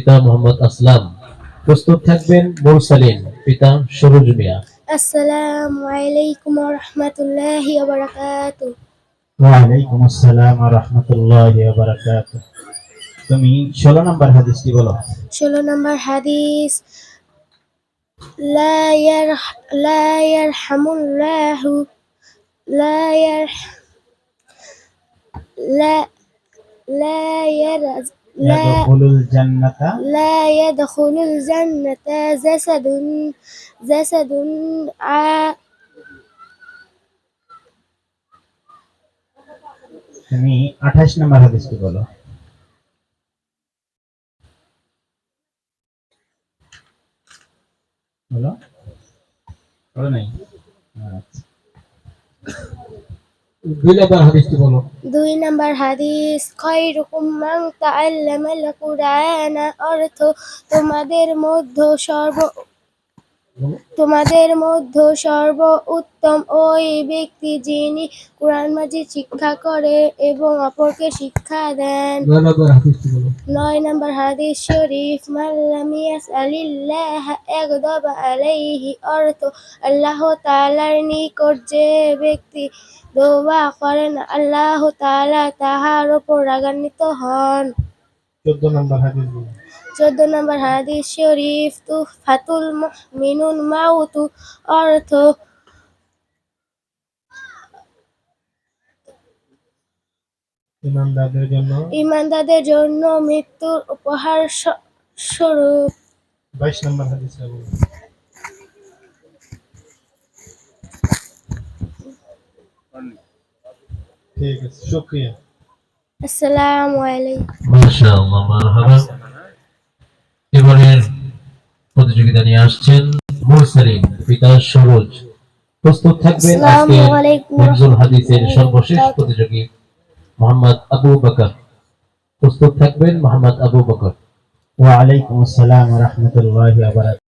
পিতা মোহাম্মদ আসলাম। প্রস্তুত থাকবেন মুরসালিন পিতা সরোজ মিয়া। আসসালামু আলাইকুম ওয়া রাহমাতুল্লাহি ওয়া বারাকাতুহু ওয়ালাইকুম আসসালাম ওয়া রাহমাতুল্লাহি ওয়া বারাকাতুহু তুমি 16 নম্বর হাদিসটি বলো। ষোলো নম্বর হাদিস লা ইয়ারহ লা ইয়ারহামুল্লাহু লা ইয়ারহ লা লা ইয়ারজ لا ইয়াদখুলুল জান্নাতা لا يدخل الجنة جسد جسد ع- তুমি 28 নম্বর হাদিসটি বলো বলো বলো নাই আচ্ছা দুই নম্বর হাদিসটি বলো? দুই নম্বর হাদিস খয়রুকুম মান তাআল্লামাল কুরআন অর্থ তোমাদের মধ্যে সর্ব তোমাদের মধ্যে সর্ব উত্তম ওই ব্যক্তি যিনি কোরআন মাজিদ শিক্ষা করে এবং অপরকে শিক্ষা দেন। নয় নম্বর হাদিস শরীফ মাল্লাম ইয়াসআলিল্লাহ একদব আলাইহি অর্থ আল্লাহ তাআলার নিকট যে ব্যক্তি দোয়া করেন আল্লাহ তাআলা তাহার উপর রাগান্বিত হন। 14 নম্বর হাদিস চোদ্দ নম্বর হাদিস শরীফ তুফাতুল মুমিনুন মাউতু অর্থ ইমানদারদের জন্য। ইমানদারদের জন্য মৃত্যুর উপহার স্বরূপ। 22 নম্বর হাদিসটা বলো ঠিক আছে শুকরিয়া। আসসালামু আলাইকুম। মাশাআল্লাহ মারহাবা। প্রতিযোগিতা নিয়ে আসছেন মুরসালিন পিতা সরোজ প্রস্তুত থাকবেন আজকে আজকের হিফজুল হাদিসের সর্বশেষ প্রতিযোগী মোহাম্মদ আবু বকর। প্রস্তুত থাকবেন মোহাম্মদ আবু বকর। ওয়া আলাইকুম আসসালাম ওয়া রাহমাতুল্লাহি ওয়া বারাকাতুহু।